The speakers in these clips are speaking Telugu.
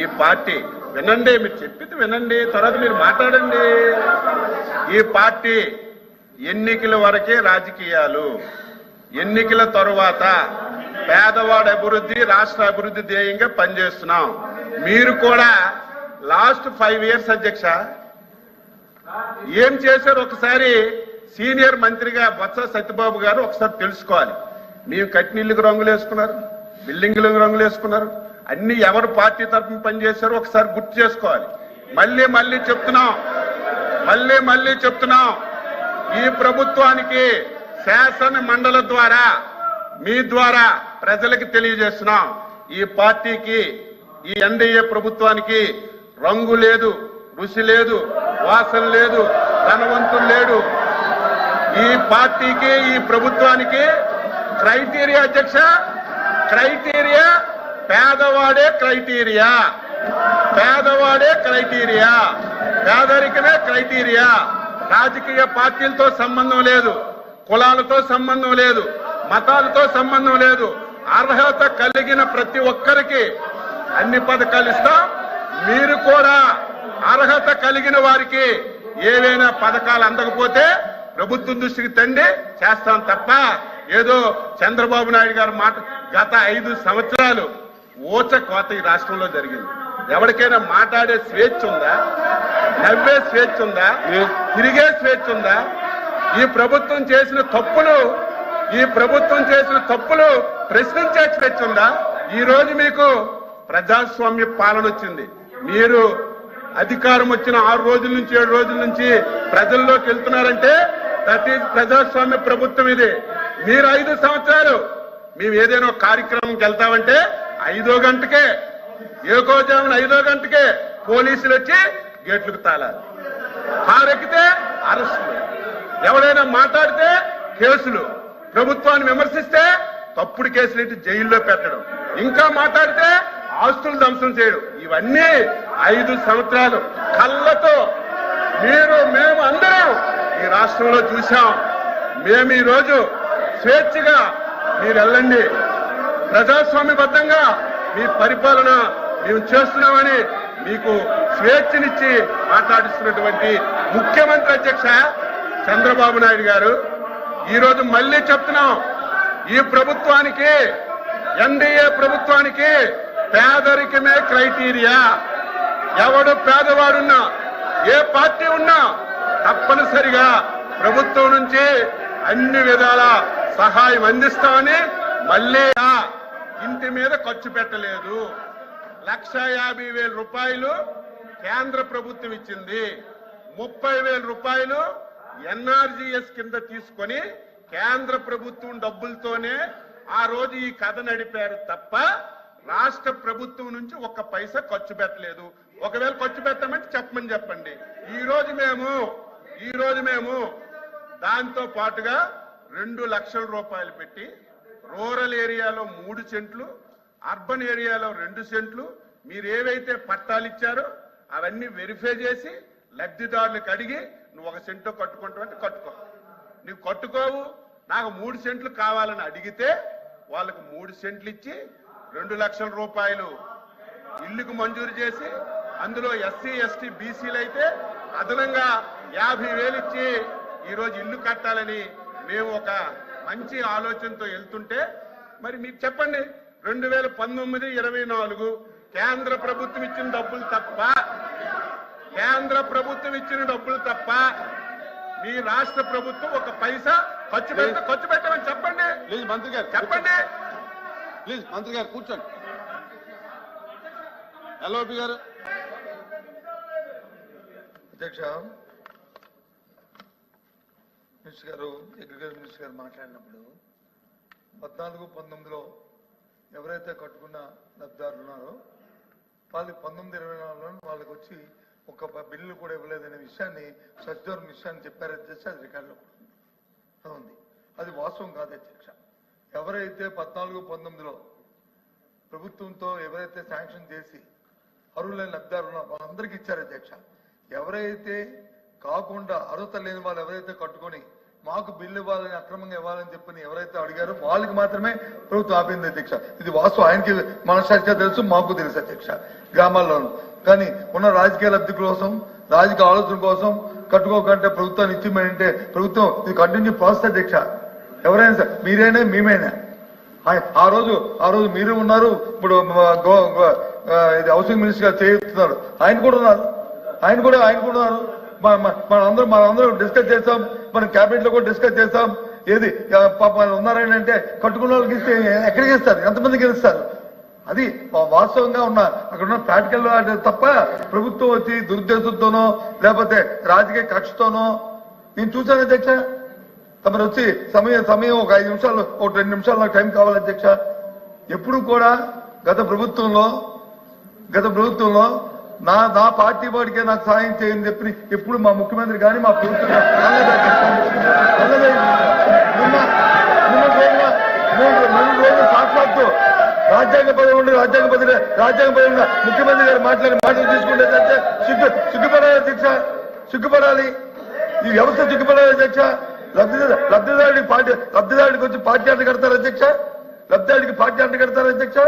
ఈ పార్టీ వినండి మీరు చెప్పింది వినండి తర్వాత మీరు మాట్లాడండి. ఈ పార్టీ ఎన్నికల వరకే రాజకీయాలు. ఎన్నికల తరువాత పేదవాడి అభివృద్ధి రాష్ట్ర అభివృద్ధి ధ్యేయంగా పనిచేస్తున్నాం. మీరు కూడా లాస్ట్ ఫైవ్ ఇయర్స్ అధ్యక్ష ఏం చేశారు? ఒకసారి సీనియర్ మంత్రిగా బొత్స సత్యబాబు గారు ఒకసారి తెలుసుకోవాలి. మేము కట్టిన రంగులు వేసుకున్నారు బిల్డింగ్లకు రంగులు వేసుకున్నారు అన్ని ఎవరు పార్టీ తరఫున పనిచేశారో ఒకసారి గుర్తు చేసుకోవాలి. మళ్ళీ మళ్ళీ చెప్తున్నాం. మళ్ళీ మళ్ళీ చెప్తున్నాం. ఈ ప్రభుత్వానికి శాసన మండలి ద్వారా మీ ద్వారా ప్రజలకు తెలియజేస్తున్నాం. ఈ పార్టీకి ఈ ఎన్డీఏ ప్రభుత్వానికి రంగు లేదు రుచి లేదు వాసన లేదు ధనవంతులు లేడు. ఈ పార్టీకి ఈ ప్రభుత్వానికి క్రైటీరియా అధ్యక్ష క్రైటీరియా పేదవాడే క్రైటీరియా. పేదవాడే క్రైటీరియా. పేదరికమే క్రైటీరియా. రాజకీయ పార్టీలతో సంబంధం లేదు. కులాలతో సంబంధం లేదు. మతాలతో సంబంధం లేదు. అర్హత కలిగిన ప్రతి ఒక్కరికి అన్ని పథకాలు ఇస్తాం. మీరు కూడా అర్హత కలిగిన వారికి ఏవైనా పథకాలు అందకపోతే ప్రభుత్వం దృష్టికి తండి చేస్తాం తప్ప ఏదో చంద్రబాబు నాయుడు గారి మాట గత ఐదు సంవత్సరాలు ఊచ కోత ఈ రాష్ట్రంలో జరిగింది. ఎవరికైనా మాట్లాడే స్వేచ్ఛ ఉందా? నవ్వే స్వేచ్ఛ ఉందా? తిరిగే స్వేచ్ఛ ఉందా? ఈ ప్రభుత్వం చేసిన తప్పులు ఈ ప్రభుత్వం చేసిన తప్పులు ప్రశ్నించే స్వేచ్ఛ ఉందా? ఈ రోజు మీకు ప్రజాస్వామ్య పాలన వచ్చింది. మీరు అధికారం వచ్చిన ఆరు రోజుల నుంచి ఏడు రోజుల నుంచి ప్రజల్లోకి వెళ్తున్నారంటే ఈజ్ ప్రజాస్వామ్య ప్రభుత్వం ఇది. మీరు ఐదు సంవత్సరాలు మేము ఏదైనా కార్యక్రమంకి వెళ్తామంటే ఐదో గంటకే ఏకోజామున ఐదో గంటకే పోలీసులు వచ్చి గేట్లకు తాళాలి కారెక్కితే అరెస్టులు. ఎవడైనా మాట్లాడితే కేసులు. ప్రభుత్వాన్ని విమర్శిస్తే తప్పుడు కేసులు ఇట్టి జైల్లో పెట్టడం. ఇంకా మాట్లాడితే ఆస్తులు ధ్వంసం చేయడం. ఇవన్నీ ఐదు సంవత్సరాలు కళ్ళతో మీరు మేము అందరం ఈ రాష్ట్రంలో చూశాం. మేము ఈ రోజు స్వేచ్ఛగా మీరు వెళ్ళండి. ప్రజాస్వామ్యబద్ధంగా మీ పరిపాలన మేము చేస్తున్నామని మీకు స్వేచ్ఛనిచ్చి మాట్లాడిస్తున్నటువంటి ముఖ్యమంత్రి అధ్యక్ష చంద్రబాబు నాయుడు గారు. ఈరోజు మళ్ళీ చెప్తున్నాం ఈ ప్రభుత్వానికి ఎన్డీఏ ప్రభుత్వానికి పేదరికమే క్రైటీరియా. ఎవడు పేదవాడున్నా ఏ పార్టీ ఉన్నా తప్పనిసరిగా ప్రభుత్వం నుంచి అన్ని విధాల సహాయం అందిస్తామని మళ్ళీ ఇంటి మీద ఖర్చు పెట్టలేదు. లక్ష యాభై వేల రూపాయలు కేంద్ర ప్రభుత్వం ఇచ్చింది. ముప్పై వేల రూపాయలు ఎన్ఆర్జీఎస్ కింద తీసుకొని కేంద్ర ప్రభుత్వం డబ్బులతోనే ఆ రోజు ఈ కథ నడిపారు తప్ప రాష్ట్ర ప్రభుత్వం నుంచి ఒక్క పైసా ఖర్చు పెట్టలేదు. ఒకవేళ ఖర్చు పెట్టమంటే చెప్పమని చెప్పండి. ఈ రోజు మేము ఈ రోజు మేము దాంతో పాటుగా రెండు లక్షల రూపాయలు పెట్టి రూరల్ ఏరియాలో మూడు సెంట్లు అర్బన్ ఏరియాలో రెండు సెంట్లు. మీరు ఏవైతే పట్టాలు ఇచ్చారో అవన్నీ వెరిఫై చేసి లబ్ధిదారులకు అడిగి నువ్వు ఒక సెంటు కట్టుకుంటావంటే కట్టుకో. నువ్వు కట్టుకోవు నాకు మూడు సెంట్లు కావాలని అడిగితే వాళ్ళకు మూడు సెంట్లు ఇచ్చి రెండు లక్షల రూపాయలు ఇల్లుకు మంజూరు చేసి అందులో ఎస్సీ ఎస్టీ బీసీలు అయితే అదనంగా యాభై వేలు ఇచ్చి ఈరోజు ఇల్లు కట్టాలని మేము ఒక మంచి ఆలోచనతో వెళ్తుంటే మరి మీకు చెప్పండి రెండు వేల పంతొమ్మిది ఇరవై నాలుగు కేంద్ర ప్రభుత్వం ఇచ్చిన డబ్బులు తప్ప కేంద్ర ప్రభుత్వం ఇచ్చిన డబ్బులు తప్ప మీ రాష్ట్ర ప్రభుత్వం ఒక పైసా ఖర్చు పెడితే ఖర్చు పెట్టమని చెప్పండి. ప్లీజ్ మంత్రి గారు చెప్పండి. ప్లీజ్ మంత్రి గారు కూర్చోండి. ఎల్ఓపి గారు. అధ్యక్ష మినిస్టర్ గారు అగ్రికల్చర్ మినిస్టర్ గారు మాట్లాడినప్పుడు పద్నాలుగు పంతొమ్మిదిలో ఎవరైతే కట్టుకున్న లబ్ధిదారులు ఉన్నారో వాళ్ళు పంతొమ్మిది ఇరవై నాలుగులో వాళ్ళకి వచ్చి ఒక బిల్లు కూడా ఇవ్వలేదనే విషయాన్ని సజ్జోర్ విషయాన్ని చెప్పారు అధ్యక్ష అది రికార్డులో ఉంది. అది వాస్తవం కాదు అధ్యక్ష. ఎవరైతే పద్నాలుగు పంతొమ్మిదిలో ప్రభుత్వంతో ఎవరైతే శాంక్షన్ చేసి అర్హులైన లబ్ధిదారులు ఉన్నారో వాళ్ళందరికీ ఇచ్చారు అధ్యక్ష. ఎవరైతే కాకుండా అర్హత లేని వాళ్ళు ఎవరైతే కట్టుకొని మాకు బిల్లు ఇవ్వాలని అక్రమంగా ఇవ్వాలని చెప్పని ఎవరైతే అడిగారో వాళ్ళకి మాత్రమే ప్రభుత్వం ఆపింది అధ్యక్ష. ఇది వాస్తవం. ఆయనకి మనసాక్షిగా తెలుసు మాకు తెలుసు అధ్యక్ష. గ్రామాల్లోనూ కానీ ఉన్న రాజకీయ లబ్ధి కోసం రాజకీయ ఆలోచన కోసం కట్టుకోకంటే ప్రభుత్వాన్ని ఇచ్చిమంటే ప్రభుత్వం ఇది కంటిన్యూ ప్రాసెస్ అధ్యక్ష. ఎవరైనా సరే మీరైనా మేమైనా. ఆ- ఆ రోజు ఆ రోజు మీరు ఉన్నారు ఇప్పుడు గో- ఇది హౌసింగ్ మినిస్టర్ గారు చేస్తున్నారు ఆయన కూడా ఉన్నారు. ఆయన కూడా ఆయన కూడా ఉన్నారు. మన- మన- మనందరం డిస్కస్ చేస్తాం. మనం క్యాబినెట్లో కూడా డిస్కస్ చేస్తాం. ఏది పాప ఉన్నారని అంటే కట్టుకున్న వాళ్ళకి ఇస్తే ఎక్కడికి ఇస్తారు ఎంతమందికి ఇస్తారు అది వాస్తవంగా ఉన్న అక్కడ ఉన్న ప్రాక్టికల్ తప్ప ప్రభుత్వం వచ్చి దురుద్దేశంతోనో లేకపోతే రాజకీయ కక్షతోనో నేను చూశాను అధ్యక్ష. తమరు వచ్చి సమయం సమయం ఒక ఐదు నిమిషాలు ఒక రెండు నిమిషాలు నాకు టైం కావాలి అధ్యక్ష. ఎప్పుడు కూడా గత ప్రభుత్వంలో గత ప్రభుత్వంలో నా నా పార్టీ వాడికే నాకు సాయం చేయని చెప్పి ఎప్పుడు మా ముఖ్యమంత్రి కానీ మా ప్రభుత్వం మూడు రోజులు సాక్షాత్తు రాజ్యాంగ పదవి ఉండి రాజ్యాంగ పదవి రాజ్యాంగ పదవి ఉన్న ముఖ్యమంత్రి గారు మాట్లాడి మాటలు తీసుకుంటే చర్చ సిగ్గు సిగ్గుపడాలి అధ్యక్ష సిగ్గుపడాలి ఈ వ్యవస్థ సిగ్గుపడాలి అధ్యక్ష లబ్ధిదారు లబ్ధిదారుడికి పార్టీ లబ్ధిదారుడికి వచ్చి పార్టీ అంట కడతారు అధ్యక్ష లబ్ధిదారుడికి పార్టీ అంట కడతారు అధ్యక్ష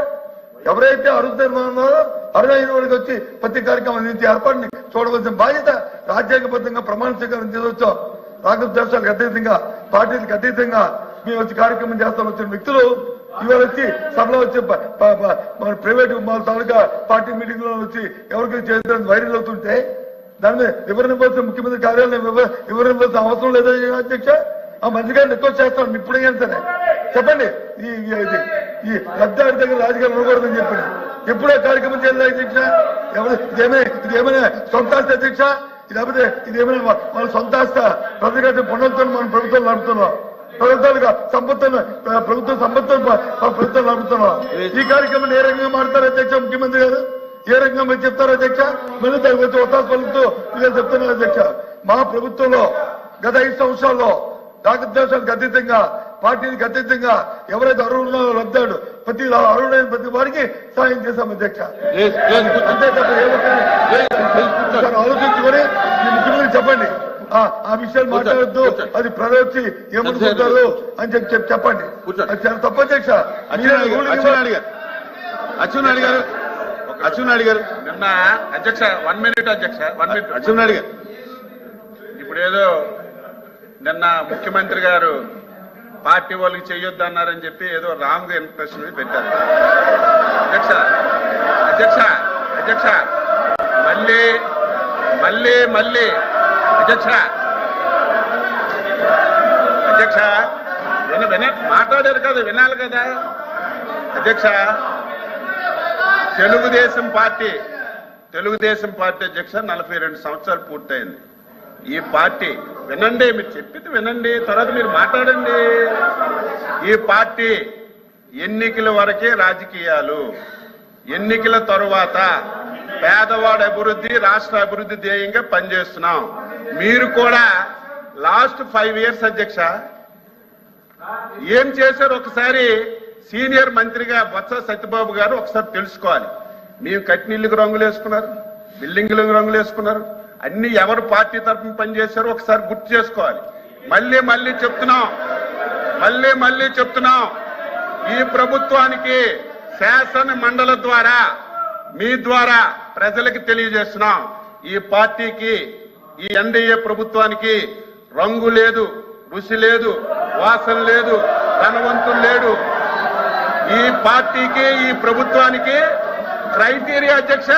ఎవరైతే అర్హులు అరుదైన వాడికి వచ్చి ప్రతి కార్యక్రమం నుంచి ఏర్పాటుని చూడవలసిన బాధ్యత రాజ్యాంగబద్ధంగా ప్రమాణ స్వీకారం చేయవచ్చు రాష్ట్ర దేశాలకు అతీతంగా పార్టీలకు అతీతంగా మేము వచ్చి కార్యక్రమం చేస్తాం వచ్చిన వ్యక్తులు ఇవాళ వచ్చి సభలో వచ్చి మన ప్రైవేట్ తాలూకా పార్టీ మీటింగ్లో వచ్చి ఎవరికి చేయడానికి వైరల్ అవుతుంటే దాని మీద వివరణ ముఖ్యమంత్రి కార్యాలయం వివ- వివరణ అవసరం లేదా అధ్యక్ష? ఆ మంత్రి గారిని రిక్వెస్ట్ చేస్తాను ఇప్పుడైనా సరే. చెప్పండి. ఈ ఈ- ఇది దగ్గర రాజకీయాలు ఉండకూడదని చెప్పండి. ఎప్పుడో కార్యక్రమం చేయాలి అధ్యక్ష ఎవరు ఇదేమైనా ఇదేమైనా సొంత ఆస్త అధ్యక్ష లేకపోతే ఇదేమైనా మన వాళ్ళ సొంత ఆస్త ప్రజలు మనం ప్రభుత్వం నడుపుతున్నాం. ప్రభుత్వాలుగా సంపత్తులు ప్రభుత్వ సంపత్తులు ప్రభుత్వం నడుపుతున్నాం. ఈ కార్యక్రమం ఏ రకంగా మాడతారు అధ్యక్ష ముఖ్యమంత్రి గారు? ఏ రకంగా మీరు చెప్తారు అధ్యక్ష? మళ్ళీ దానికి ఒత్తాసు పలుకుతూ ఇలా చెప్తున్నారు అధ్యక్ష. మా ప్రభుత్వంలో గత ఐదు సంవత్సరాల్లో రాగద్వేషాలకు అతీతంగా పార్టీలకు అతీతంగా ఎవరైతే అర్హులు లబ్ధాడు ప్రతి అర్హుడైన ప్రతి వారికి సాయం చేశాం అధ్యక్ష. అంతే తప్ప ఆలోచించుకొని ముఖ్యమంత్రి చెప్పండి. ఆ ఆ విషయాలు మాట్లాడద్దు. అది ప్రజలు వచ్చి ఏమనుకుంటారు అని చెప్పి చెప్పి చెప్పండి. తప్పు అధ్యక్ష. అచ్చెన్నాయుడు గారు అచ్చెన్నాయుడు గారు. నిన్న అధ్యక్ష వన్ మినిట్ అధ్యక్ష వన్ మినిట్ అచ్చెన్నాయుడు గారు. ఇప్పుడు ఏదో నిన్న ముఖ్యమంత్రి గారు పార్టీ వాళ్ళకి చెయ్యొద్దు అన్నారని చెప్పి ఏదో రాంగ్ ఇంప్రెషన్ పెట్టారు. అధ్యక్ష అధ్యక్ష అధ్యక్ష. మళ్ళీ మళ్ళీ మళ్ళీ. అధ్యక్ష. అధ్యక్ష. విన విన మాట్లాడారు కదా వినాలి కదా. అధ్యక్ష. తెలుగుదేశం పార్టీ తెలుగుదేశం పార్టీ అధ్యక్ష నలభై రెండు సంవత్సరాలు పూర్తయింది. ఈ పార్టీ వినండి మీరు చెప్పింది వినండి తర్వాత మీరు మాట్లాడండి. ఈ పార్టీ ఎన్నికల వరకే రాజకీయాలు ఎన్నికల తరువాత పేదవాడి అభివృద్ధి రాష్ట్ర అభివృద్ధి ధ్యేయంగా పనిచేస్తున్నాం. మీరు కూడా లాస్ట్ ఫైవ్ ఇయర్స్ అధ్యక్ష ఏం చేశారు ఒకసారి సీనియర్ మంత్రిగా బొత్స సత్యబాబు గారు ఒకసారి తెలుసుకోవాలి. మేము కట్టినీళ్ళకి రంగులు వేసుకున్నారు బిల్డింగ్లకు రంగులు వేసుకున్నారు అన్ని ఎవరు పార్టీ తరఫున పనిచేశారో ఒకసారి గుర్తు చేసుకోవాలి. మళ్ళీ మళ్ళీ చెప్తున్నాం. మళ్ళీ మళ్ళీ చెప్తున్నాం. ఈ ప్రభుత్వానికి శాసన మండలి ద్వారా మీ ద్వారా ప్రజలకు తెలియజేస్తున్నాం. ఈ పార్టీకి ఈ ఎన్డీఏ ప్రభుత్వానికి రంగు లేదు రుచి లేదు వాసన లేదు ధనవంతులు లేడు. ఈ పార్టీకి ఈ ప్రభుత్వానికి క్రైటీరియా అధ్యక్ష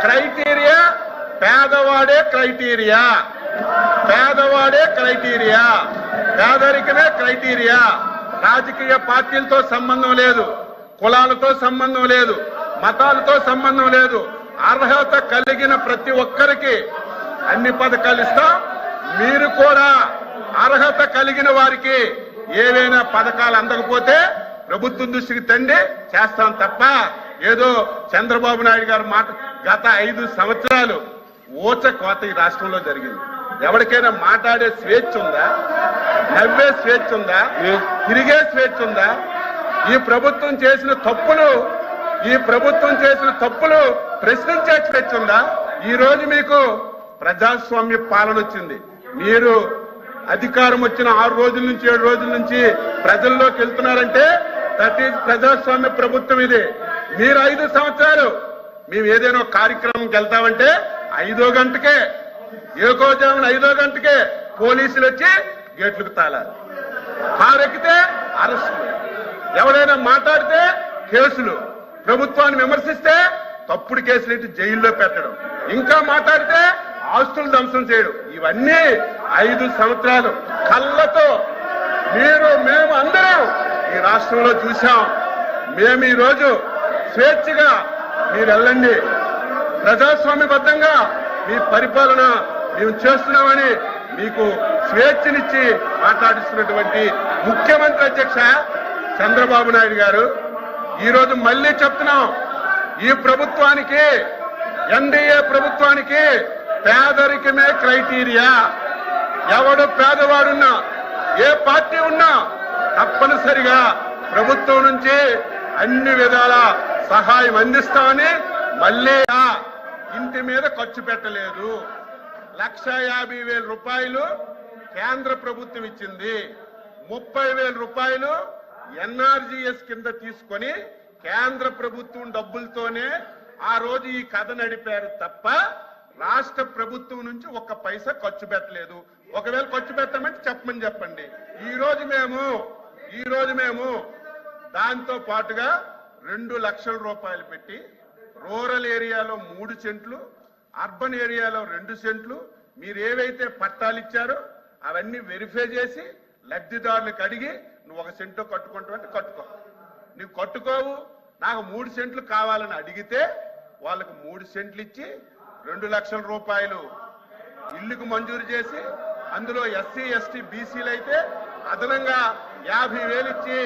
క్రైటీరియా పేదవాడే క్రైటీరియా. పేదవాడే క్రైటీరియా. పేదరికమే క్రైటీరియా. రాజకీయ పార్టీలతో సంబంధం లేదు. కులాలతో సంబంధం లేదు. మతాలతో సంబంధం లేదు. అర్హత కలిగిన ప్రతి ఒక్కరికి అన్ని పథకాలు ఇస్తాం. మీరు కూడా అర్హత కలిగిన వారికి ఏవైనా పథకాలు అందకపోతే ప్రభుత్వం దృష్టికి తండి చేస్తాం తప్ప ఏదో చంద్రబాబు నాయుడు గారు మాట గత ఐదు సంవత్సరాలు ఊచ కోత ఈ రాష్ట్రంలో జరిగింది. ఎవరికైనా మాట్లాడే స్వేచ్ఛ ఉందా? నవ్వే స్వేచ్ఛ ఉందా? తిరిగే స్వేచ్ఛ ఉందా? ఈ ప్రభుత్వం చేసిన తప్పులు ఈ ప్రభుత్వం చేసిన తప్పులు ప్రశ్నించే స్వేచ్ఛ ఉందా? ఈ రోజు మీకు ప్రజాస్వామ్య పాలన వచ్చింది. మీరు అధికారం వచ్చిన ఆరు రోజుల నుంచి ఏడు రోజుల నుంచి ప్రజల్లోకి వెళ్తున్నారంటే దట్ ఈజ్ ప్రజాస్వామ్య ప్రభుత్వం ఇది. మీరు ఐదు సంవత్సరాలు మేము ఏదైనా కార్యక్రమంకి వెళ్తామంటే ఐదో గంటకే ఏకోజామున ఐదో గంటకే పోలీసులు వచ్చి గేట్లకు తాళాలి కారెక్కితే అరెస్టులు. ఎవరైనా మాట్లాడితే కేసులు. ప్రభుత్వాన్ని విమర్శిస్తే తప్పుడు కేసులు ఇటు జైల్లో పెట్టడం. ఇంకా మాట్లాడితే ఆస్తులు ధ్వంసం చేయడం. ఇవన్నీ ఐదు సంవత్సరాలు కళ్ళతో మీరు మేము అందరం ఈ రాష్ట్రంలో చూసాం మేము ఈ రోజు స్వేచ్ఛగా మీరు వెళ్ళండి. ప్రజాస్వామ్యబద్ధంగా మీ పరిపాలన మేము చేస్తున్నామని మీకు స్వేచ్ఛనిచ్చి మాట్లాడిస్తున్నటువంటి ముఖ్యమంత్రి అధ్యక్ష చంద్రబాబు నాయుడు గారు. ఈరోజు మళ్ళీ చెప్తున్నాం ఈ ప్రభుత్వానికి ఎన్డీఏ ప్రభుత్వానికి పేదరికమే క్రైటీరియా. ఎవడు పేదవాడున్నా ఏ పార్టీ ఉన్నా తప్పనిసరిగా ప్రభుత్వం నుంచి అన్ని విధాల సహాయం అందిస్తామని మళ్ళీ ఇంటి మీద ఖర్చు పెట్టలేదు. లక్ష యాభై వేల రూపాయలు కేంద్ర ప్రభుత్వం ఇచ్చింది. ముప్పై వేల రూపాయలు ఎన్ఆర్జీఎస్ కింద తీసుకొని కేంద్ర ప్రభుత్వం డబ్బులతోనే ఆ రోజు ఈ కథ నడిపారు తప్ప రాష్ట్ర ప్రభుత్వం నుంచి ఒక్క పైసా ఖర్చు పెట్టలేదు. ఒకవేళ ఖర్చు పెట్టమంటే చెప్పమని చెప్పండి. ఈ రోజు మేము ఈ రోజు మేము దాంతో పాటుగా రెండు లక్షల రూపాయలు పెట్టి రూరల్ ఏరియాలో మూడు సెంట్లు అర్బన్ ఏరియాలో రెండు సెంట్లు. మీరు ఏవైతే పట్టాలు ఇచ్చారో అవన్నీ వెరిఫై చేసి లబ్ధిదారులకు అడిగి నువ్వు ఒక సెంటు కట్టుకుంటావంటే కట్టుకో. నువ్వు కట్టుకోవు నాకు మూడు సెంట్లు కావాలని అడిగితే వాళ్ళకు మూడు సెంట్లు ఇచ్చి రెండు లక్షల రూపాయలు ఇల్లుకు మంజూరు చేసి అందులో ఎస్సీ ఎస్టీ బీసీలు అయితే అదనంగా యాభై వేలు ఇచ్చి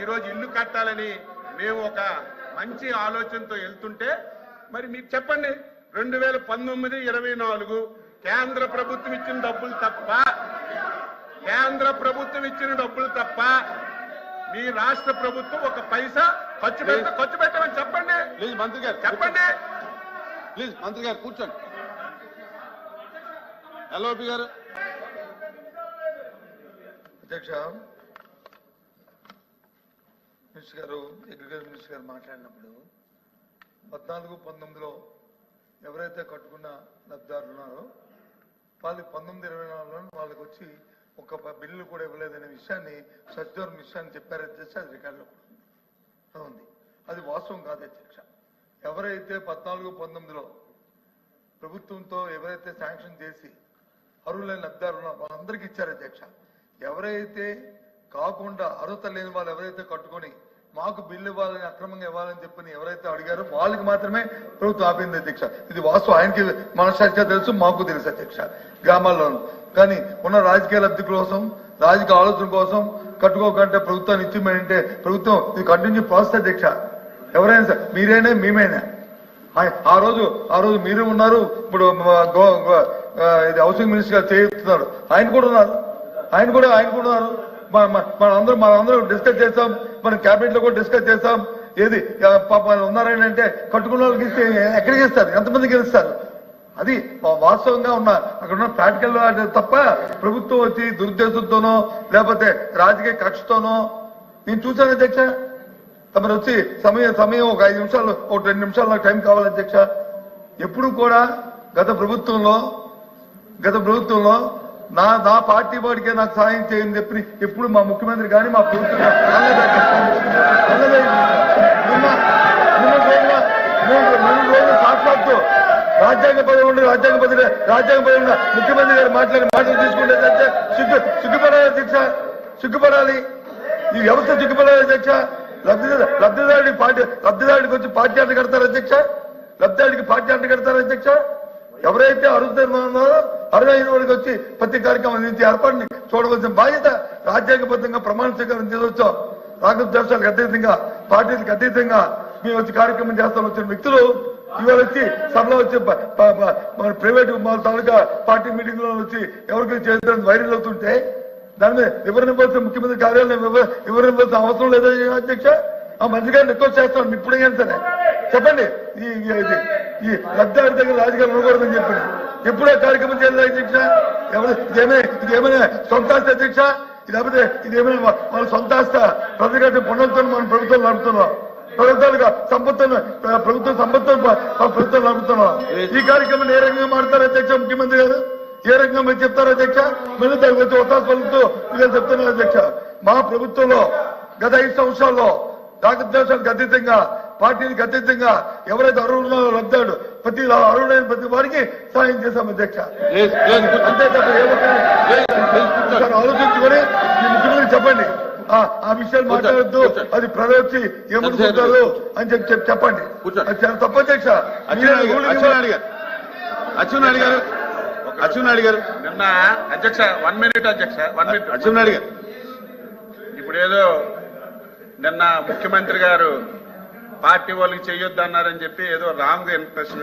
ఈరోజు ఇల్లు కట్టాలని మేము ఒక మంచి ఆలోచనతో వెళ్తుంటే మరి మీకు చెప్పండి రెండు వేల పంతొమ్మిది ఇరవై నాలుగు కేంద్ర ప్రభుత్వం ఇచ్చిన డబ్బులు తప్ప కేంద్ర ప్రభుత్వం ఇచ్చిన డబ్బులు తప్ప మీ రాష్ట్ర ప్రభుత్వం ఒక పైసా ఖర్చు పెడితే ఖర్చు పెట్టమని చెప్పండి. ప్లీజ్ మంత్రి గారు చెప్పండి. ప్లీజ్ మంత్రి గారు కూర్చోండి. ఎల్ఓపి గారు. అధ్యక్ష మినిస్టర్ గారు అగ్రికల్చర్ మినిస్టర్ గారు మాట్లాడినప్పుడు పద్నాలుగు పంతొమ్మిదిలో ఎవరైతే కట్టుకున్న లబ్ధిదారులు ఉన్నారో వాళ్ళు పంతొమ్మిది ఇరవై నాలుగులో వాళ్ళకి వచ్చి ఒక బిల్లు కూడా ఇవ్వలేదనే విషయాన్ని సచివాలయం విషయాన్ని చెప్పారు అధ్యక్ష అది రికార్డులో కూడా ఉంది. అది వాస్తవం కాదు అధ్యక్ష. ఎవరైతే పద్నాలుగు పంతొమ్మిదిలో ప్రభుత్వంతో ఎవరైతే శాంక్షన్ చేసి అర్హులైన లబ్ధిదారులు ఉన్నారో వాళ్ళందరికీ ఇచ్చారు అధ్యక్ష. ఎవరైతే కాకుండా అర్హత లేని వాళ్ళు ఎవరైతే కట్టుకొని మాకు బిల్లు ఇవ్వాలని అక్రమంగా ఇవ్వాలని చెప్పని ఎవరైతే అడిగారో వాళ్ళకి మాత్రమే ప్రభుత్వం ఆపింది అధ్యక్ష. ఇది వాస్తవం. ఆయనకి మనసాక్షిగా తెలుసు మాకు తెలుసు అధ్యక్ష. గ్రామాల్లోనూ కానీ ఉన్న రాజకీయ లబ్ధి కోసం రాజకీయ ఆలోచన కోసం కట్టుకోకంటే ప్రభుత్వాన్ని ఇచ్చిమంటే ప్రభుత్వం ఇది కంటిన్యూ ప్రాసెస్ అధ్యక్ష. ఎవరైనా సార్ మీరైనా మేమైనా. ఆ- రోజు ఆ రోజు మీరు ఉన్నారు. ఇప్పుడు గో- గో- ఇది హౌసింగ్ మినిస్టర్ గారు చేస్తున్నారు ఆయన కూడా ఉన్నారు. ఆయన కూడా ఆయన కూడా ఉన్నారు. మన- మన- మన డిస్కస్ చేస్తాం. మన క్యాబినెట్లో కూడా డిస్కస్ చేస్తాం. ఏది? పాప ఉన్నారని అంటే కట్టుకున్న వాళ్ళకి ఇస్తే ఎక్కడికి ఇస్తారు ఎంతమందికి ఇస్తారు అది వాస్తవంగా ఉన్న అక్కడ ఉన్న ప్రాక్టికల్ తప్ప ప్రభుత్వం వచ్చి దురుద్దేశంతోనో లేకపోతే రాజకీయ కక్షతోనో నేను చూశాను అధ్యక్ష. తమరు వచ్చి సమయం సమయం ఒక ఐదు నిమిషాలు ఒక రెండు నిమిషాలు నాకు టైం కావాలి అధ్యక్ష. ఎప్పుడు కూడా గత ప్రభుత్వంలో గత ప్రభుత్వంలో నా నా పార్టీ వాడికే నాకు సాయం చేయని చెప్పి ఎప్పుడు మా ముఖ్యమంత్రి కానీ మా ప్రభుత్వం మూడు సాక్షాత్తు రాజ్యాంగ పదవి ఉండి రాజ్యాంగ పదవి రాజ్యాంగ పదవి ఉన్న ముఖ్యమంత్రి గారు మాట్లాడి మాటలు తీసుకుంటే అధ్యక్ష సిగ్గు సిగ్గుపడాలి అధ్యక్ష సిగ్గుపడాలి ఈ వ్యవస్థ సిగ్గుపడాలి అధ్యక్ష లబ్ధి లబ్ధిదారుడి పార్టీ లబ్ధిదారుడికి వచ్చి పార్టీ అంట కడతారు అధ్యక్ష లబ్ధిదారుడికి పార్టీ అంట కడతారు అధ్యక్ష ఎవరైతే అర్హులైన అరవై ఐదు వరకు వచ్చి ప్రతి కార్యక్రమం నుంచి ఏర్పాటుని చూడవలసిన బాధ్యత రాజ్యాంగబద్ధంగా ప్రమాణ స్వీకారం చేయవచ్చు రాష్ట్ర దేశాలకు అతీతంగా పార్టీలకు అతీతంగా మేము వచ్చి కార్యక్రమం చేస్తాం వచ్చిన వ్యక్తులు ఇవాళ వచ్చి సభలో వచ్చి మన ప్రైవేట్ మన తాలూకా పార్టీ మీటింగ్లో వచ్చి ఎవరికి చేస్తారని వైరల్ అవుతుంటే దాని మీద వివరణ ఇవ్వాల్సిన ముఖ్యమంత్రి కార్యాలయం వివరణ ఇవ్వాల్సిన అవసరం లేదా అధ్యక్ష? ఆ మంత్రి గారిని రిక్వెస్ట్ చేస్తాను ఇప్పుడైనా సరే. చెప్పండి. ఈ ఈ- ఈ లబ్ధారి దగ్గర రాజకీయాలు ఉండకూడదని చెప్పండి. ఎప్పుడో కార్యక్రమం చేయలేదు అధ్యక్ష ఇదేమైనా ఇదేమైనా సొంత ఆస్తి అధ్యక్ష లేకపోతే ఇదేమైనా మన సొంత ఆస్త పనులతో మనం ప్రభుత్వం నడుపుతున్నాం. ప్రభుత్వాలుగా సంపత్తులు ప్రభుత్వ సంపత్తులు ప్రభుత్వం నడుపుతున్నాం. ఈ కార్యక్రమం ఏ రకంగా మాడతారు అధ్యక్ష ముఖ్యమంత్రి గారు? ఏ రకంగా మీరు చెప్తారు అధ్యక్ష? మళ్ళీ దానికి వచ్చి పలుకుతూ మీరు చెప్తున్నారు అధ్యక్ష. మా ప్రభుత్వంలో గత ఐదు సంవత్సరాల్లో రాగద్వేషాలకు అతీతంగా పార్టీలకు అతీతంగా ఎవరైతే అర్హులున్నారో లబ్ధాడు ప్రతి అర్హుడైన ప్రతి వారికి సాయం చేశాం అధ్యక్ష. అంతే తప్ప ఆలోచించుకొని మీ ముఖ్యమంత్రి చెప్పండి. ఆ ఆ విషయాలు మాట్లాడద్దు. అది ప్రజలు వచ్చి ఏమనుకుంటారు అని చెప్పి చెప్పి చెప్పండి. కూర్చోండి. అది చాలా తప్పు అధ్యక్ష. అచ్చెన్నాయుడు గారు మీరే అచ్చెన్నాయుడు గారు. నిన్న అధ్యక్ష వన్ మినిట్ అధ్యక్ష వన్ మినిట్ అచ్చెన్నాయుడు గారు. ఇప్పుడు ఏదో నిన్న ముఖ్యమంత్రి గారు పార్టీ వాళ్ళకి చేయొద్దన్నారని చెప్పి ఏదో రాంగ్ ఇంప్రెషన్